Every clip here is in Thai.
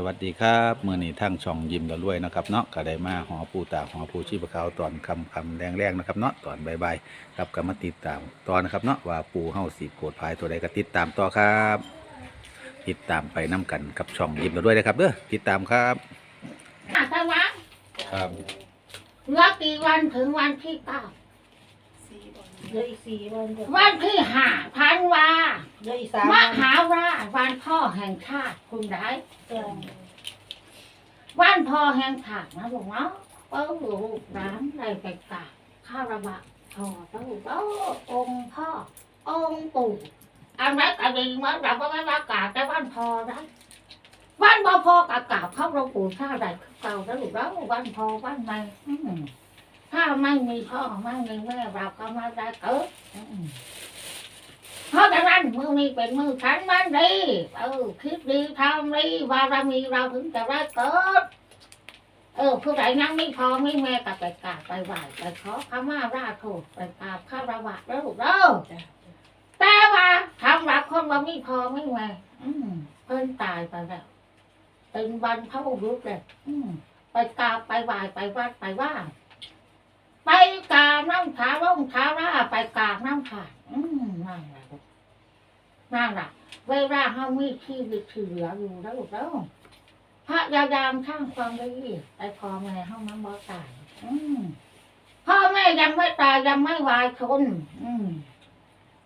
สวัสดีครับมือนี้ทั้งช่องยิมละรวยนะครับเนาะก็ได้มาหอปูตาหอปูชีพขาวตอนคำคำแรงแรงๆนะครับเนาะตอนบายๆครับก็มาติดตามตอนนะครับเนาะว่าปูเฮาสีโกดพายตัวใดก็ติดตามต่อครับ ติดตามไปน้กันกับช่องยิมละรวยนะครับเด้อติดตามครับอาสวะครับเหลือกี่วันถึงวันที่เก้า เหลืออีกสี่วันเดียววันที่ห้าพันวาเหลืออีกสามมวันหาราชวันพ่อแห่งชาติคุณได้ เจ้าวันพ่อแห่งชาตินะลูกเนาะเป้าลูกร้านไรไปกราบข้าระบะพ่อเต้าเต้าองค์พ่อ องค์ปู่อันนั้นก็ดีมั้งเราก็ไม่มากราบแต่วันพ่อนะวันพ่อพ่อกับกราบเข้าหลวงปู่ชาติใดเก่าแล้วลูกเนาะวันพ่อวันใหม่อืม ถ้าไม่มีพ่อไม่มีแม่เราก็ไม่ได้เกิดเพราะฉะนั้นมือนี้เป็นมือฉันมันดีเออคิดดีทำดีบารมีเราถึงจะได้เกิดเออผู้ใดนั่งไม่พอไม่แม่ก็ไปกราบไปไหว้ไปขอขมาราโทษไปกราบข้าระวะแล้วลูกเด้อแต่ว่าทำรับคนว่าไม่พอไม่แม่เพิ่นตายไปแล้วเป็นวันพระบุรุษเลยไปกราบไปไหว้ไปวัดไปว่า ไปกาบน้ำขาล่องขาราไปกาบน้ำขาอืมนั่นแหละลูกนั่นแหละเวลาเฮามีชีวิตที่เหลืออยู่แล้วแล้วพระยายามสร้างความดีไปพอแม่เฮามันบ่ตายอืมพ่อแม่ยังไม่ตายยังไม่วายชนอืม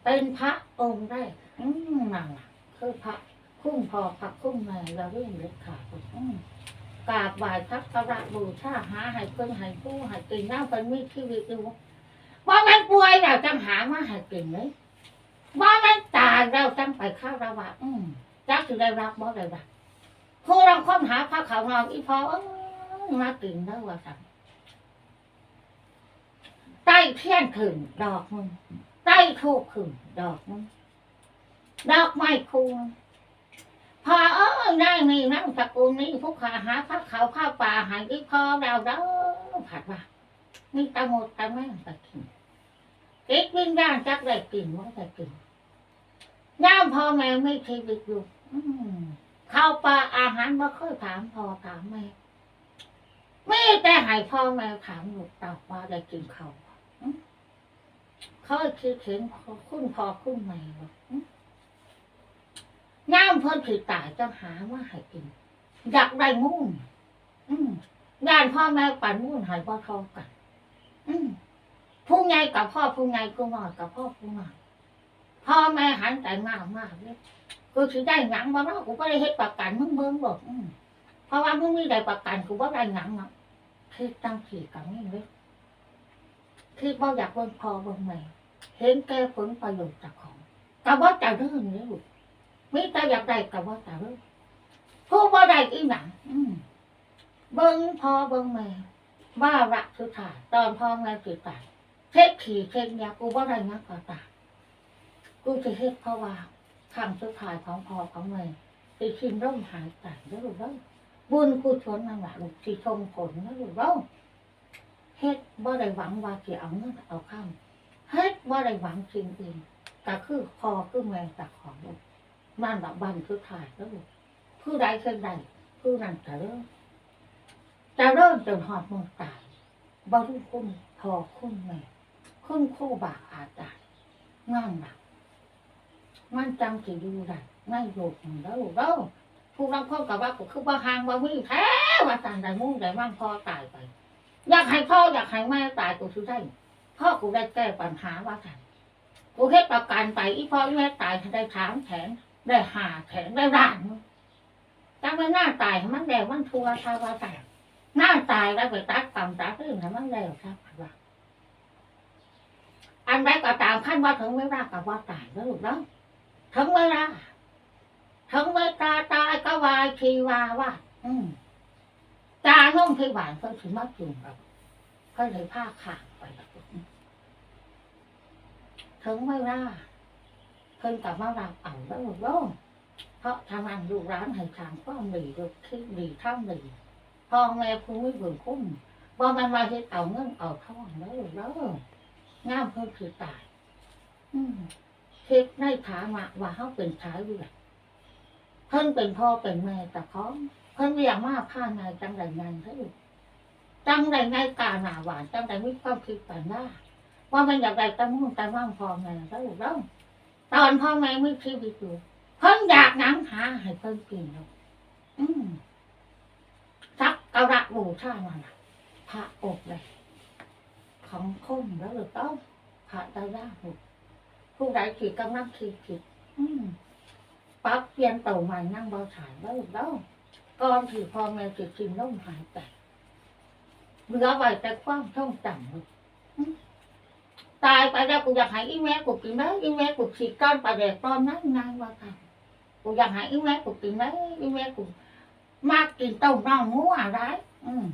เป็นพระองค์ได้อืมนั่นแหละคือพระคุ้มพอพระคุ้มแม่เราเรื่องเล็กขาดอืม กราบไหว้พระกระบูชาหาให้เพิ่นให้ผู้ให้กินน้ำเป็นมีชีวิตอยู่ว่ามันป่วยเราจังหามาให้กินเลยว่ามันตายเราจังไปเข้าระบาดอืมจักถึงได้รับบ่ได้รับผู้เราค้นหาพระเขานอนอีพอเอ้ยมากินแล้วว่าสั่งใต้เที่ยนขึ้นดอกมึงใต้ทูบขึ้นดอกมึงดอกไม้คู พอเออได้มีนั่งตระกูลนี้พวกขาหาข้าวเขาข้าวป่าหายอีพอเราเด้อผัดว่ามีตะหมดตะแม่งตะกินกินวิญญาณจักได้กินว่าได้กินย่ามพ่อแม่ไม่ชีวิตอยู่ข้าวปลาอาหารไม่เคยถามพ่อถามแม่ไม่แต่ให้พ่อแม่ถามลูกเต่าว่าได้กินข้าวบ่อืมเขาคิดเห็นคุณพ่อคุณแม่บอื มน้ำเพิ่นถือตายจะหาว่าให้กินอยากได้มุ่นอืมงานพ่อแม่ปันมุ่นหายพ่อทอกัน อืมผู้ใหญ่กับพ่อผู้ใหญ่กูน้อยกับพ่อผู้น้อยพ่อแม่หันใจมากมากเลยกูถือได้หยังบ่เนาะกูก็ได้เฮ็ดประกันมึงเบิ่งบอกเพราะว่ามึงมีได้ประกันกูบ่าได้หยังเนาะคือตั้งขี่กับนี่เลยคือบ่อยากเบิ่งพ่อเบิ่งแม่เห็นแก่ผลประโยชน์จากของก็บ่จะเรื่องนี้ลูก มิตรอยากได้กับว่าแต่เรื่อผู้บ่ได้อีหนังเบิ้งพอเบิ้งแม่บ้ารักคือถ่ายตอนพ่อแม่ติดตายเทศขี่เทศยากูบ่ได้นักก็ตากูจะเฮ็ดเพราะว่าคำสุดท้ายของพ่อของแม่ที่ชิมร่มหายตายแล้วลูกเด้อบุญกุศลนั่นแหละลูกที่ชมผลนะลูกเด้อเฮ็ดบ่ได้หวังว่าจะเอาเงินเอาข้ามเฮ็ดบ่ได้หวังสิ่งอื่นก็คือพอคือแม่จากของลูก มันแบบบันคือถ่ายแล้วลูกผู้ใดเช่นใดผู้นั้นจะเริ่มจะเริ่มจนหอดมือตายบรุคุณพอคุณแม่คุณคู่บาอาจารย์งานหนักมันจังสิดูได้ไม่โยกมันแล้วแล้วผู้รับพ่อกับว่าก็คือว่าหางว่ามีแท้ว่าต่างใดมุ่งใดมั่งพ่อตายไป อยากให้พ่ออยากให้แม่ตายกูซื้อได้พ่อกูได้แก้ปัญหาว่ากันกูเฮ็ดประกันไปอีพ่อแม่ตายได้ถามแผน ได้หาแขนได้ร่างจังไม่หน้าตายมันแล้วมันทัวชาวาแต่หน้าตายแล้วไปตัดต่ำตัดอื่นให้มันแล้วครับว่าอันใดก็ตามขั้นว่าถึงเวลากับว่าตายแล้วลูกเนาะถึงเวลาถึงเวลาตายก็วายชีวาว่า อืมตาน้องที่หวานเพิ่งถึงมาจุ่มเราก็เลยผ้าขาดไปถึงเวลา เพิ่นกับมารับเอาแล้วลูกเนาเพราะทำงานลูร้านให้ทางความดีลูกคิดดีทำดีพ่อแม่ผู้ไม่บุญคุ้มว่ามันมาเฮ็ดเอาเงินเอาทองแล้วลูกเนางามเพิ่นคือตาย อืมคิดในฐานะว่าเขาเป็นชายเลือเพิ่นเป็นพ่อเป็นแม่แต่พร้อมเพิ่นเรียกมาผ้าในจังไรไงเฮ้ยจังไรไงกาหนาหวานจังไรมีความคิดแต่หน้าว่ามันอยากได้ตั้งมุ่งตั้งว่างพอไงเฮ้ยเล่า ตอนพ่อแม่ไม่ชีวิตอยู่เพิ่นอยากนังหาให้เพิ่นกินแล้วอืมสักกระบูชามันะพระอบเลยของคมแล้วหรือต้องพระตายาหมดผู้ใดขีดกำลังขีดขีดอืมปั๊บเปลี่ยนเต่าใหม่นั่งเบาฉายแล้วหรือต้องก่อนถือพอแม่ถือกินล่มหายใจเหลือไว้แต่ความท่องจำเลยอืม ตายไปแล้วกูอยากให้อีแม่กูกินไหมอีแม่กูฉีดก้อนไปแดกตอนนั้นนานว่ากันกูอยากให้อีแม่กูกินไหมอีแม่กูมากกินต้มน้องงัวอะไรอืม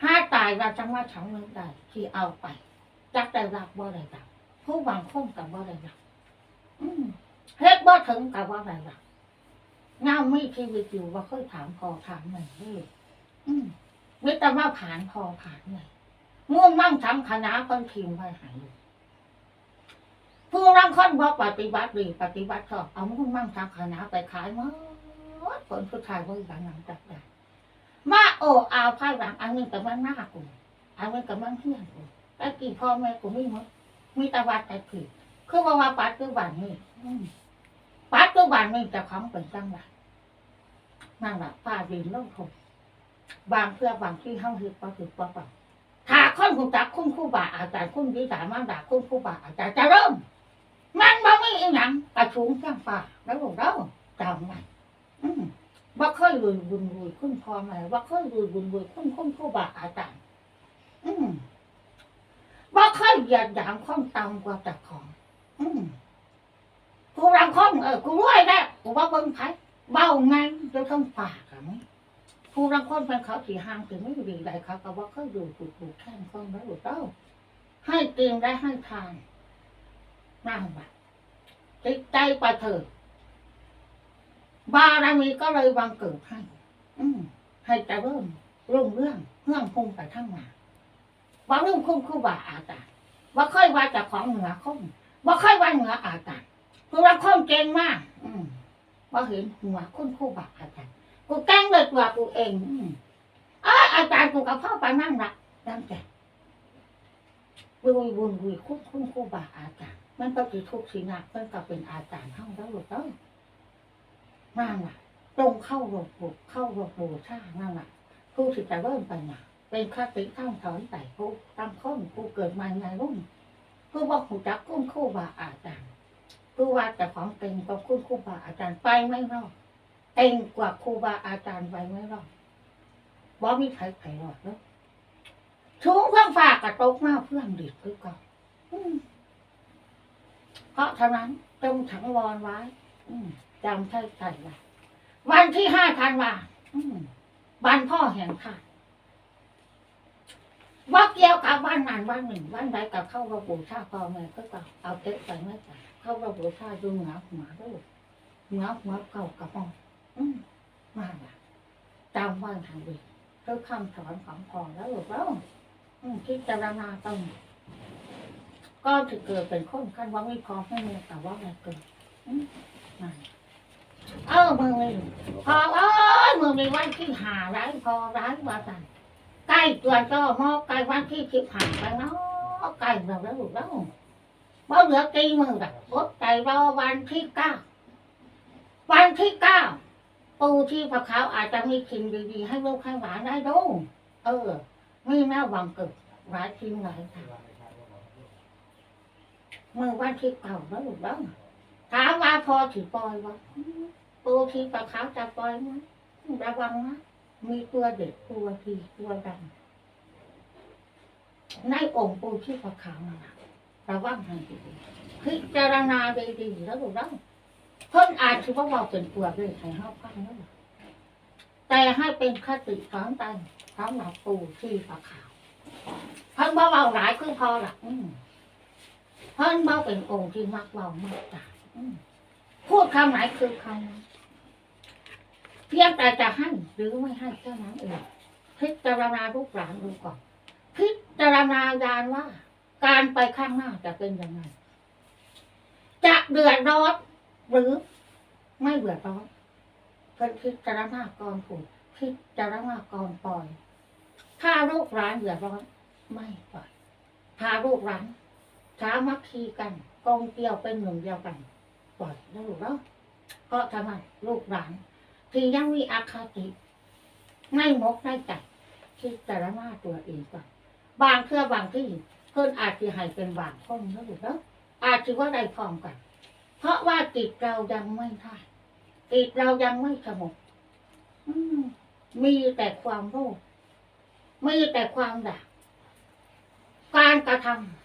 ถ้าตายเราจังว่าฉันนึกได้ที่เอาไปจักได้รับบ่ได้รับผู้หวังคงกับบ่ได้รับอืมเฮ็ดบ่ถึงกับบ่ได้รับเงาไม่ชีวิตอยู่ว่าเคยถามพอถามหนึ่งเลยอืมวิตามาผ่านพอผ่านเลย มุ่งมั่งทำคณะคนทีมไปหายผู้รังคนบ่ปฏิบัติดีปฏิบัติชอบเอามุ่งมั่งทำคณะไปขายมั้ผลสุดท้ายว่าอย่างนั้นจับได้มาโอ้เอาภายหลังอันนี้กับมันหน้ากูอันนี้กับมันเพื่อนกูแต่กี่พ่อแม่กูไม่หมดมีแตะวัดแต่ผิดคือว่าว่าปัดคือวันนี้อืมปัดคือวันนี้จะคำเป็นจังหวะนั่นแหละป้าดินลงทุนบางเพื่อบางที่ห้องหิบก็คือปะปะถ้า คนคุณจักคุณครู่บาอาจารย์คุณวิสามันด่าคุณครู่บาอาจารย์จะเริ่ม มันบ่มีอีหยังกระชุงจังฟ้าแล้วบอกเราจำไว้อืมว่าเคยรวยบุญรวยคุณพ่อแม่ว่าเคยรวยบุญรวยคุณคุณครูบาอาจารย์ว่าเคยเหยียดหยามข้อมต่ำกว่าแต่ของกูรังข้อมเออกูรวยแล้วกูว่าเบิ่งไผเบ้าไงจะต้องฝากอะมั้ง ผู้รังคนเป็นเขาสีห้างถึงไม่ดีใดเขาก็ว่าเคยดูถูกถูกแข่งข้องแล้วเปล่าให้เตียงได้ให้ทานนั่งแบบจิตใจปเถิดบารมีก็เลยบังเกิดให้อืมให้แต่เริ่มรุ่งเรื่องเรื่องพุ่งไปข้งหน้าว่าเรื่องคุ้มคู่บาอาจาว่าค่อยว่าจากของเหนือข้มว่าค่อยว่าเหนืออาจารย์คือว่าข้มเก่งมากอืมว่าเห็นหัวคุ้มคู่บาอาจารย์ กูแกล้งเลยตัวกูเองอืมอ้าอาจารย์กูกับพ่อไปนั่งละนั่งแต่วุยวุนวุยคุ้มคุ้มคู่บาอาจารย์มันก็คือทุกข์สินะมันก็เป็นอาจารย์ห้องแล้วหรือเปล่านั่นน่ะ ตรงเข้าโรงปลูกเข้าโรงปลูกช่านั่นน่ะผู้ที่จะเริ่มไปน่ะเป็นคติข้างถอนแต่ผู้ตั้งข้นผู้เกิดมาในรุ่นผู้ว่าผู้จักคุ้มคู่บาอาจารย์ผู้ว่าแต่ของเก่งกว่าคุ้มคู่บาอาจารย์ไปไม่รอด เก่งกว่าครูบาอาจารย์ไปไม่รอดบ่มีใครใครรอดแล้วชูงเพื่อนฝากกระตกมาเพื่อนดิดคือเก่าอืมเพราะฉะนั้นจงถังวรไว้จำใช่ใช่ละวันที่ห้าธันวาอืมวันพ่อแห่งชาติว่าเกี่ยวกับวันนั้นวันหนึ่งวันใดกับเข้าระบุชาพ่อแม่ก็ต้อเอาเก็บไปไม่ไปเข้าระบุชาดูเหนือหัวด้วยเหนือหัวเก่ากับพ่อ อืมมาละจำวันทางดีคือคำสอนของพ่อแล้วหรือเปล่าที่จะราณาต้องก็ถือเกิดเป็นคนขั้นว่าไม่พอไม่มีแต่ว่าอะไรเกิดมนั่นเออมึงนี่พอเอ้ยมึงมีวันที่หาร้ายพอร้ายว่าสันใกล้ตัวก็มอใกล้วันที่สิบหาไปเนาะใกล้เราแล้วลูกแล้วบ่เหลือกี่มือละอดใจรอวันที่เก้าวันที่เก้า ปูที่พระเขาอาจจะมีสิ่งดีๆให้ลูกให้หลานได้ดูเออมีแม่หวังเกิดหลายทีมหลายทางมือวันที่เก้าแล้วลูกแล้วถามว่าพอถือปล่อยวะปูที่ปลาขาวจะปล่อยไหมระวังนะมีตัวเด็กตัวทีตัวดำในองค์ปูที่ปลาขาวระวังให้ดีพิจารณาดีๆแล้วดูแล้ว เพิ่นอาจถือว่าเราเป็นตัวเลยให้ห้าพังนั่นแหละแต่ให้เป็นคติสอนใจสำหรับปู่ที่ปลาขาวเพิ่นว่าเราหลายคือพอละอืเพิ่นมาเป็นองค์ที่มักเว้ามากจ่าอืมพูดคำไหนคือคำนั้นเพียงแต่จะให้หรือไม่ให้แค่นั้นเองพิจารณาลูกหลานดูก่อนพิจารณาญาณว่า การไปข้างหน้าจะเป็นยังไง จะเดือดร้อน หรือไม่เดือร้อนเพิ่นพิจารณาก่อนผูกพิจารณาก่อนปล่อย ถ้าลูกร้านเดือร้อนไม่ปล่อยถ้าลูกร้านสามัคคีกันกองเกลียวเป็นหนึ่งเดียวกัน ปล่อยแล้วลูกเนาะเราะทำไมลูกหลานที่ยังมีอาคาติไม่มกไม่จัดพิจารณาตัวเองก่อนบางเพื่อบางที่เพิ่นอาจจะให้เป็นบางคนแล้วลูกเนาอาจจะว่าได้พร้อมกัน เพราะว่าจิตเรายังไม่ได้จิตเรายังไม่สงบมมีแต่ความโลภมีแต่ความด่าการกระทำ